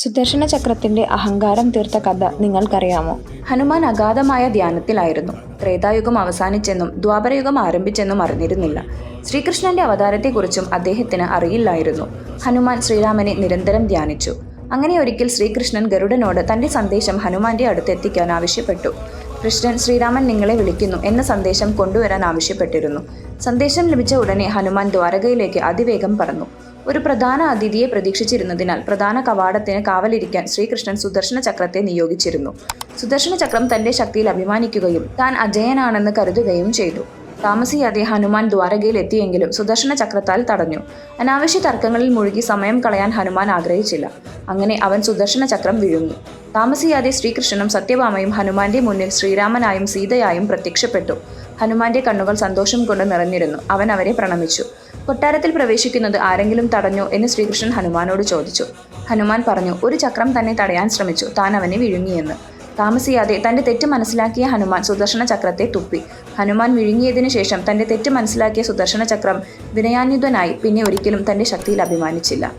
സുദർശന ചക്രത്തിന്റെ അഹങ്കാരം തീർത്ത കഥ നിങ്ങൾക്കറിയാമോ? ഹനുമാൻ അഗാധമായ ധ്യാനത്തിലായിരുന്നു. ത്രേതായുഗം അവസാനിച്ചെന്നും ദ്വാപരയുഗം ആരംഭിച്ചെന്നും അറിഞ്ഞിരുന്നില്ല. ശ്രീകൃഷ്ണന്റെ അവതാരത്തെക്കുറിച്ചും അദ്ദേഹത്തിന് അറിയില്ലായിരുന്നു. ഹനുമാൻ ശ്രീരാമനെ നിരന്തരം ധ്യാനിച്ചു. അങ്ങനെ ഒരിക്കൽ ശ്രീകൃഷ്ണൻ ഗരുഡനോട് തന്റെ സന്ദേശം ഹനുമാന്റെ അടുത്ത് എത്തിക്കാൻ ആവശ്യപ്പെട്ടു. കൃഷ്ണൻ ശ്രീരാമൻ നിങ്ങളെ വിളിക്കുന്നു എന്ന സന്ദേശം കൊണ്ടുവരാൻ ആവശ്യപ്പെട്ടിരുന്നു. സന്ദേശം ലഭിച്ച ഉടനെ ഹനുമാൻ ദ്വാരകയിലേക്ക് അതിവേഗം പറന്നു. ഒരു പ്രധാന അതിഥിയെ പ്രതീക്ഷിച്ചിരുന്നതിനാൽ പ്രധാന കവാടത്തിന് കാവലിരിക്കാൻ ശ്രീകൃഷ്ണൻ സുദർശന ചക്രത്തെ നിയോഗിച്ചിരുന്നു. സുദർശന ചക്രം തന്റെ ശക്തിയിൽ അഭിമാനിക്കുകയും താൻ അജയനാണെന്ന് കരുതുകയും ചെയ്തു. താമസിയാതെ ഹനുമാൻ ദ്വാരകയിൽ എത്തിയെങ്കിലും സുദർശന ചക്രത്താൽ തടഞ്ഞു. അനാവശ്യ തർക്കങ്ങളിൽ മുഴുകി സമയം കളയാൻ ഹനുമാൻ ആഗ്രഹിച്ചില്ല. അങ്ങനെ അവൻ സുദർശന ചക്രം വിഴുങ്ങി. താമസിയാതെ ശ്രീകൃഷ്ണനും സത്യഭാമയും ഹനുമാന്റെ മുന്നിൽ ശ്രീരാമനായും സീതയായും പ്രത്യക്ഷപ്പെട്ടു. ഹനുമാന്റെ കണ്ണുകൾ സന്തോഷം കൊണ്ട് നിറഞ്ഞിരുന്നു. അവൻ അവരെ പ്രണമിച്ചു. കൊട്ടാരത്തിൽ പ്രവേശിക്കുന്നത് ആരെങ്കിലും തടഞ്ഞോ എന്ന് ശ്രീകൃഷ്ണൻ ഹനുമാനോട് ചോദിച്ചു. ഹനുമാൻ പറഞ്ഞു ഒരു ചക്രം തന്നെ തടയാൻ ശ്രമിച്ചു. താൻ അവനെ വിഴുങ്ങിയെന്ന്. താമസിയാതെ തന്റെ തെറ്റ് മനസ്സിലാക്കിയ ഹനുമാൻ സുദർശന ചക്രത്തെ തുപ്പി. ഹനുമാൻ വിഴുങ്ങിയതിനു ശേഷം തന്റെ തെറ്റ് മനസ്സിലാക്കിയ സുദർശന ചക്രം വിനയാന്യുതനായി പിന്നെ ഒരിക്കലും തന്റെ ശക്തിയിൽ അഭിമാനിച്ചില്ല.